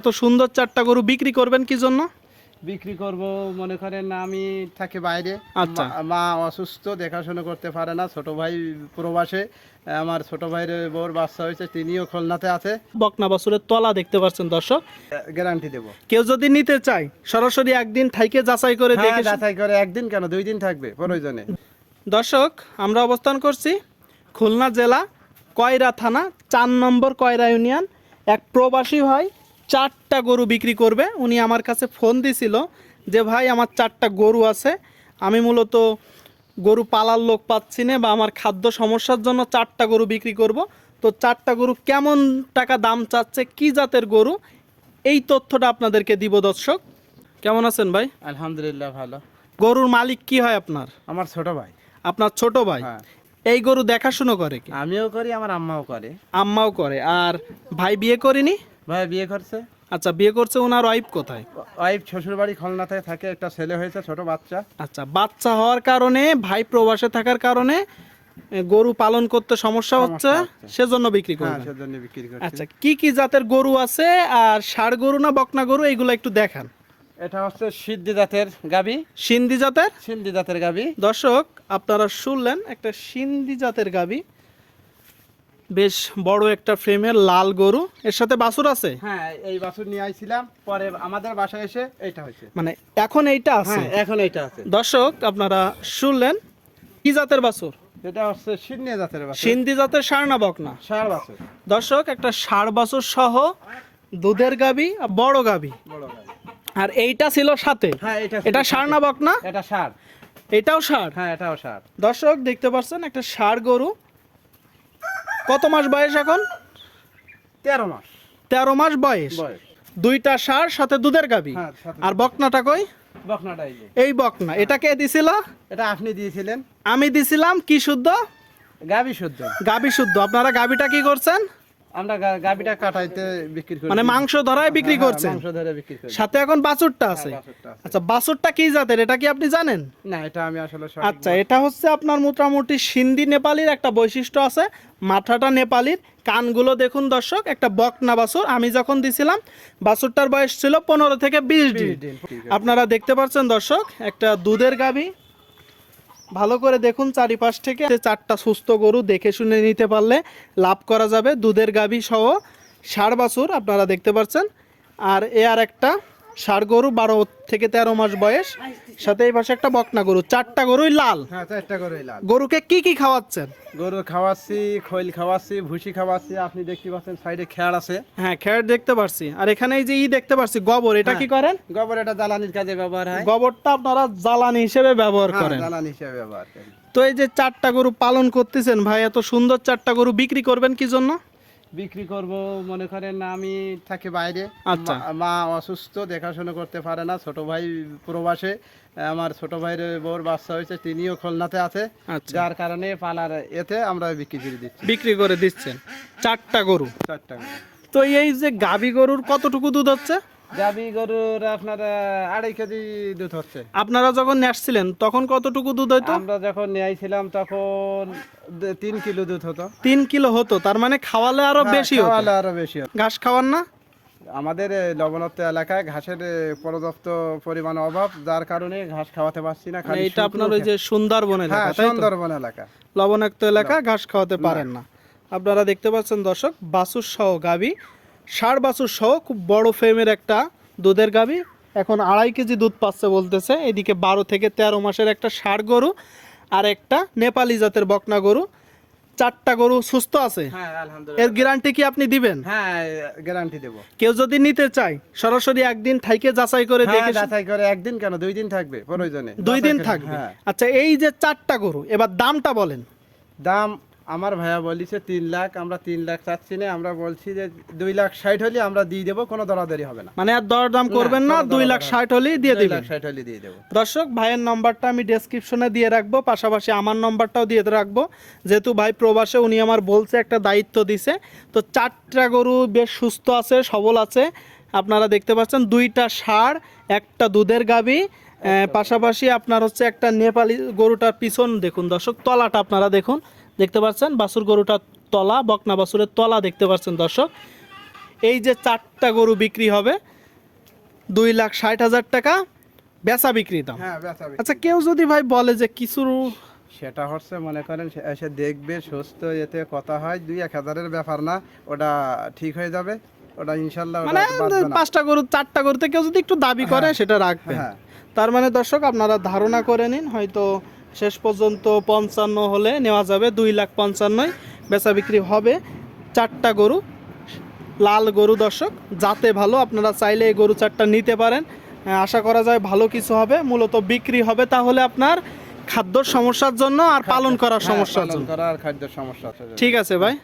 এত সুন্দর চারটা গরু বিক্রি করবেন কি জন্য? বিক্রি করব মনে করেন আমি থাকি বাইরে। আচ্ছা। মা- অসুস্থ দেখাশোনা করতে পারে না। ছোট ভাই প্রবাসে আমার ছোট ভাইয়ের বউর বাচ্চা হয়েছে তিনিও খুলনাতে আছে। বকনা বাছুরের তলা দেখতে পাচ্ছেন দর্শক। গ্যারান্টি দেবো। কেউ যদি নিতে চায় সরাসরি একদিন থাইকে যাচাই করে হ্যাঁ দেখে যাচাই করে একদিন কেন? দুই দিন থাকবে প্রয়োজনে। দর্শক আমরা অবস্থান করছি খুলনা জেলা কয়রা থানা চার নম্বর কয়রা ইউনিয়ন। এক প্রবাসী ভাই চারটা গরু বিক্রি করবে। উনি আমার কাছে ফোন দিছিল যে ভাই আমার চারটা গরু আছে। আমি মূলত গরু পালার লোক পাচ্ছি না বা আমার খাদ্য সমস্যার জন্য চারটা গরু বিক্রি করব। তো চারটা গরু কেমন টাকা দাম চাচ্ছে কি জাতের গরু এই তথ্যটা আপনাদেরকে দিব দর্শক। কেমন আছেন ভাই? আলহামদুলিল্লাহ ভালো। গরুর মালিক কি হয় আপনার? আমার ছোট ভাই। আপনার ছোট ভাই? হ্যাঁ। এই গরু দেখাশুনো করে কি? আমিও করি আমার আম্মাও করে। আম্মাও করে। আর ভাই বিয়ে করেনি? ভাই বিয়ে করছে? আচ্ছা বিয়ে করছে ওনার ওয়াইফ কোথায়? ওয়াইফ শ্বশুর বাড়ি খুলনাতে থাকে একটা ছেলে হয়েছে ছোট বাচ্চা। আচ্ছা বাচ্চা হওয়ার কারণে ভাই প্রবাসে থাকার কারণে গরু পালন করতে সমস্যা হচ্ছে। সেজন্য বিক্রি হ্যাঁ করবেন। সেজন্য বিক্রি করছি। আচ্ছা কি কি জাতের গরু আছে আর ষাড় গরু না বকনা গরু এইগুলো একটু দেখান। এটা হচ্ছে সিদ্ধি জাতের গাবি সিন্ধি জাতের? সিন্ধি জাতের গাবি দর্শক আপনারা শুনলেন একটা সিন্ধি জাতের গাবি বেশ বড় একটা ফ্রেমের লাল গরু। এর সাথে বাছুর আছে? হ্যাঁ এই বাছুর নিয়ে আইছিলাম পরে আমাদের বাসায় এসে এটা হয়েছে। মানে এখন এইটা আছে? হ্যাঁ এখন এইটা আছে। দর্শক আপনারা শুনলেন কি জাতের বাছুর? এটা হচ্ছে সিন্নি জাতের বাছুর। সিন্ধি জাতের ষাঁড় না বকনা ষাঁড় বাছুর। দর্শক একটা ষাঁড় বাছুর সহ দুধের গাবি আর বড় গাবি। বড় গাবি। আর এইটা ছিল সাথে। হ্যাঁ এটা এটা ষাঁড় না বকনা এটা ষাঁড় এটাও ষাঁড় হ্যাঁ এটাও ষাঁড় দর্শক দেখতে পাচ্ছেন একটা ষাঁড় গরু। কত মাস বয়স এখন? তেরো মাস। তেরো মাস বয়স। দুইটা সার সাথে দুধের গাবি। হ্যাঁ আর বকনাটা কই? এই বকনা। এটা কে দিছিল? এটা আপনি দিয়েছিলেন। আমি দিছিলাম কি শুদ্ধ? গাবি শুদ্ধ। গাবি শুদ্ধ। আপনারা গাবিটা কি করছেন? আমরা গাবিটা কাটাইতে বিক্রি করি। মানে মাংস ধরায় বিক্রি হ্যাঁ, করছেন? মাংস ধরে বিক্রি করি। সাথে এখন বাছুরটা আছে। হ্যাঁ, বাছুরটা আছে। আচ্ছা বাছুরটা কি জাতের? এটা কি আপনি জানেন? না এটা আমি আসলে আচ্ছা এটা হচ্ছে আপনার মোটামুটি সিন্ধি নেপালির একটা বৈশিষ্ট্য আছে। মাথাটা নেপালির। কানগুলো দেখুন দর্শক একটা বকনা বাছুর। আমি যখন দিছিলাম বাছুরটার বয়স ছিল পনেরো থেকে বিশ দিন। আপনারা দেখতে পাচ্ছেন দর্শক একটা দুধের গাভী। ভালো করে দেখুন চারিপাশ থেকে। চারটা সুস্থ গরু দেখে শুনে নিতে পারলে লাভ করা যাবে। দুধের গাভী সহ ষাড় বাছুর আপনারা দেখতে পাচ্ছেন। আর এ আর একটা ষাড় গরু বারো থেকে তেরো মাস বয়স। সাথে এই পাশে একটা বকনা গরু চারটা গরুই লাল। হ্যাঁ চারটা করে লাল। গরুকে কি কি খাওয়াচ্ছেন? গরু খাওয়াচ্ছি খৈল খাওয়াচ্ছি ভুসি খাওয়াচ্ছি। আপনি দেখতে পাচ্ছেন সাইডে খেয়ার আছে। হ্যাঁ খ্যাট দেখতে পারছি। আর এখানে এই যে ই দেখতে পারছি গোবর এটা কি করেন? গোবর এটা জ্বালানির কাজে ব্যবহার হয়। গোবরটা আপনারা জ্বালানি হিসেবে ব্যবহার হ্যাঁ, করেন। জ্বালানি হিসেবে ব্যবহার করি। তো এই যে চারটা গরু পালন করতেছেন ভাই এত সুন্দর চারটা গরু বিক্রি করবেন কি জন্য? বিক্রি করব মনে করেন আমি থাকি বাইরে। আচ্ছা। মা- অসুস্থ দেখাশোনা করতে পারে না। ছোট ভাই প্রবাসে আমার ছোট ভাইয়ের বউর বাচ্চা হয়েছে তিনিও খুলনাতে আছে। আচ্ছা। যার কারণে পালার এতে আমরা বিক্রি করে দিচ্ছি। বিক্রি করে দিচ্ছেন। চারটা গরু। চারটা গরু। তো এই যে গাবি গরুর কতটুকু দুধ হচ্ছে? গাবি গরুর আপনার আড়াই কেজি দুধ হচ্ছে। আপনারা যখন নেসছিলেন তখন কতটুকু দুধ হতো আমরা যখন তখন তিন কিলো দুধ হতো। তিন কিলো হতো তার মানে খাওয়ালে আরও বেশি হ্যাঁ, খাওয়ালে আরও বেশি ঘাস খাওয়ান না? আমাদের লবণাক্ত এলাকায় ঘাসের পর্যাপ্ত পরিমাণ অভাব যার কারণে ঘাস খাওয়াতে পারছি না এটা আপনার ওই যে সুন্দরবন হ্যাঁ এলাকা সুন্দরবন এলাকা। লবণাক্ত এলাকা ঘাস খাওয়াতে পারেন না। আপনারা দেখতে পাচ্ছেন দর্শক বাসুর সহ গাবি। ষাড় বাছুর সহ খুব বড় ফ্রেমের একটা দুধের গাবি এখন আড়াই কেজি দুধ পাচ্ছে বলতেছে। এদিকে বারো থেকে তেরো মাসের একটা ষাড় গরু আর একটা নেপালি জাতের বকনা গরু। চারটা গরু সুস্থ আছে? হ্যাঁ এর গ্যারান্টি কি আপনি দিবেন? হ্যাঁ গ্যারান্টি দেবো। কেউ যদি নিতে চায় সরাসরি একদিন থাইকে যাচাই করে হ্যাঁ দেখে যাচাই করে একদিন কেন? দুই দিন থাকবে প্রয়োজনে। দুই দিন থাকবে। হ্যাঁ। আচ্ছা এই যে চারটা গরু এবার দামটা বলেন। দাম আমার ভাইয়া বলিছে তিন লাখ আমরা তিন লাখ চাচ্ছি না আমরা বলছি যে দুই লাখ ষাট হলে আমরা দিয়ে দেবো কোনো দরাদরি হবে না। মানে আর দরদাম করবেন না দুই লাখ ষাট হলেই দিয়ে দুই লাখ ষাট হলে দিয়ে দেবো। দর্শক ভাইয়ের নম্বরটা আমি ডেসক্রিপশনে দিয়ে রাখব পাশাপাশি আমার নম্বরটাও দিয়ে রাখব। যেহেতু ভাই প্রবাসে উনি আমার বলছে একটা দায়িত্ব দিছে। তো চারটা গরু বেশ সুস্থ আছে সবল আছে। আপনারা দেখতে পাচ্ছেন দুইটা ষাঁড় একটা দুধের গাবি পাশাপাশি আপনার হচ্ছে একটা নেপালি গরুটার পিছন দেখুন দর্শক তলাটা আপনারা দেখুন। দেখতে পাচ্ছেন? বাছুর গরুটার তলা বকনা বাছুরের তলা দেখতে পাচ্ছেন দর্শক। এই যে চারটা গরু বিক্রি হবে দুই লাখ ষাট হাজার টাকা বেচা বিক্রি দাম। হ্যাঁ। আচ্ছা কেউ যদি ভাই বলে যে কিছু সেটা হচ্ছে মনে করেন সে এসে দেখবে সুস্থ এতে কথা হয় দুই এক হাজারের ব্যাপার না ওটা ঠিক হয়ে যাবে ওটা ইনশাল্লাহ মানে পাঁচটা গরু চারটা গরুতে কেউ যদি একটু দাবি করে সেটা রাখবে হ্যাঁ। তার মানে দর্শক আপনারা ধারণা করে নিন হয়তো শেষ পর্যন্ত পঞ্চান্ন হলে নেওয়া যাবে দুই লাখ পঞ্চান্নয়। বেচা বিক্রি হবে চারটা গরু লাল গরু দর্শক যাতে ভালো আপনারা চাইলে এই গরু চারটা নিতে পারেন। আশা করা যায় ভালো কিছু হবে মূলত বিক্রি হবে তাহলে আপনার খাদ্য সমস্যার জন্য আর পালন করার হ্যাঁ, সমস্যার জন্য। আর খাদ্যের সমস্যা ঠিক আছে ভাই।